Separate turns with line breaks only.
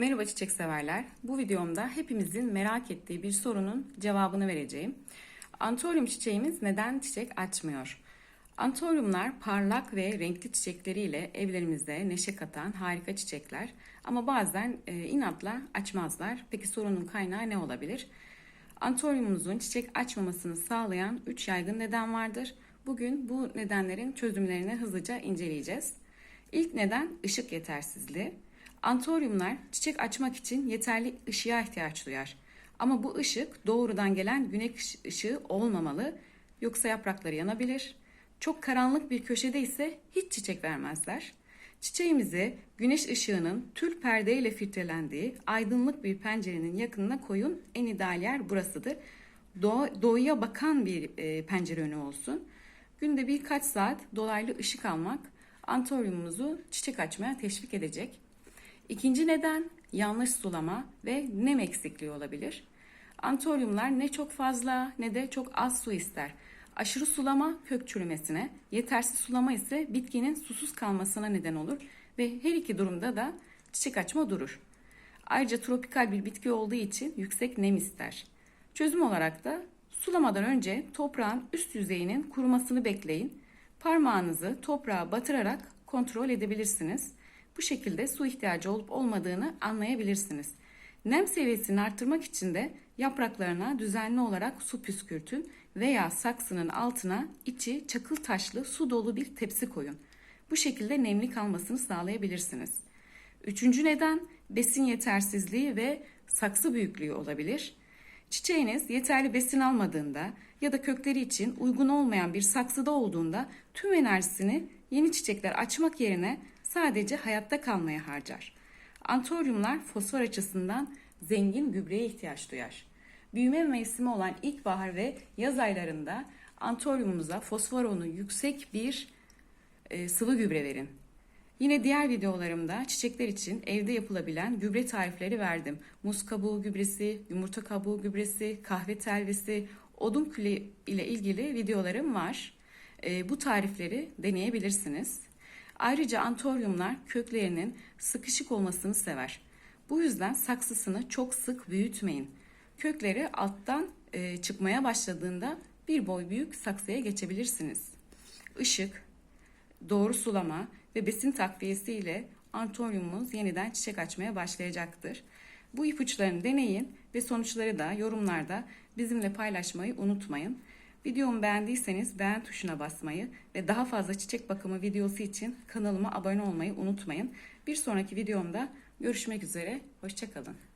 Merhaba çiçek severler. Bu videomda hepimizin merak ettiği bir sorunun cevabını vereceğim. Antoryum çiçeğimiz neden çiçek açmıyor? Antoryumlar parlak ve renkli çiçekleriyle evlerimize neşe katan harika çiçekler. Ama bazen e, inatla açmazlar. Peki sorunun kaynağı ne olabilir? Antoryumumuzun çiçek açmamasını sağlayan 3 yaygın neden vardır. Bugün bu nedenlerin çözümlerini hızlıca inceleyeceğiz. İlk neden ışık yetersizliği. Antoryumlar çiçek açmak için yeterli ışığa ihtiyaç duyar. Ama bu ışık doğrudan gelen güneş ışığı olmamalı yoksa yaprakları yanabilir. Çok karanlık bir köşede ise hiç çiçek vermezler. Çiçeğimizi güneş ışığının tül perdeyle filtrelendiği aydınlık bir pencerenin yakınına koyun. En ideal yer burasıdır. Doğ- doğuya bakan bir e, pencere önü olsun. Günde birkaç saat dolaylı ışık almak antoryumumuzu çiçek açmaya teşvik edecek. İkinci neden yanlış sulama ve nem eksikliği olabilir. Antoryumlar ne çok fazla ne de çok az su ister. Aşırı sulama kök çürümesine, yetersiz sulama ise bitkinin susuz kalmasına neden olur ve her iki durumda da çiçek açma durur. Ayrıca tropikal bir bitki olduğu için yüksek nem ister. Çözüm olarak da sulamadan önce toprağın üst yüzeyinin kurumasını bekleyin. Parmağınızı toprağa batırarak kontrol edebilirsiniz. Bu şekilde su ihtiyacı olup olmadığını anlayabilirsiniz. Nem seviyesini arttırmak için de yapraklarına düzenli olarak su püskürtün veya saksının altına içi çakıl taşlı su dolu bir tepsi koyun. Bu şekilde nemli kalmasını sağlayabilirsiniz. Üçüncü neden besin yetersizliği ve saksı büyüklüğü olabilir. Çiçeğiniz yeterli besin almadığında ya da kökleri için uygun olmayan bir saksıda olduğunda tüm enerjisini yeni çiçekler açmak yerine sadece hayatta kalmaya harcar. Antoryumlar fosfor açısından zengin gübreye ihtiyaç duyar. Büyüme mevsimi olan ilkbahar ve yaz aylarında antoryumumuza fosfor yüksek bir e, sıvı gübre verin. Yine diğer videolarımda çiçekler için evde yapılabilen gübre tarifleri verdim. Muz kabuğu gübresi, yumurta kabuğu gübresi, kahve telvesi, odun külü ile ilgili videolarım var. E, bu tarifleri deneyebilirsiniz. Ayrıca antoryumlar köklerinin sıkışık olmasını sever. Bu yüzden saksısını çok sık büyütmeyin. Kökleri alttan e, çıkmaya başladığında bir boy büyük saksıya geçebilirsiniz. Işık, doğru sulama ve besin takviyesi ile antoryumumuz yeniden çiçek açmaya başlayacaktır. Bu ipuçlarını deneyin ve sonuçları da yorumlarda bizimle paylaşmayı unutmayın. Videomu beğendiyseniz beğen tuşuna basmayı ve daha fazla çiçek bakımı videosu için kanalıma abone olmayı unutmayın. Bir sonraki videomda görüşmek üzere, hoşçakalın.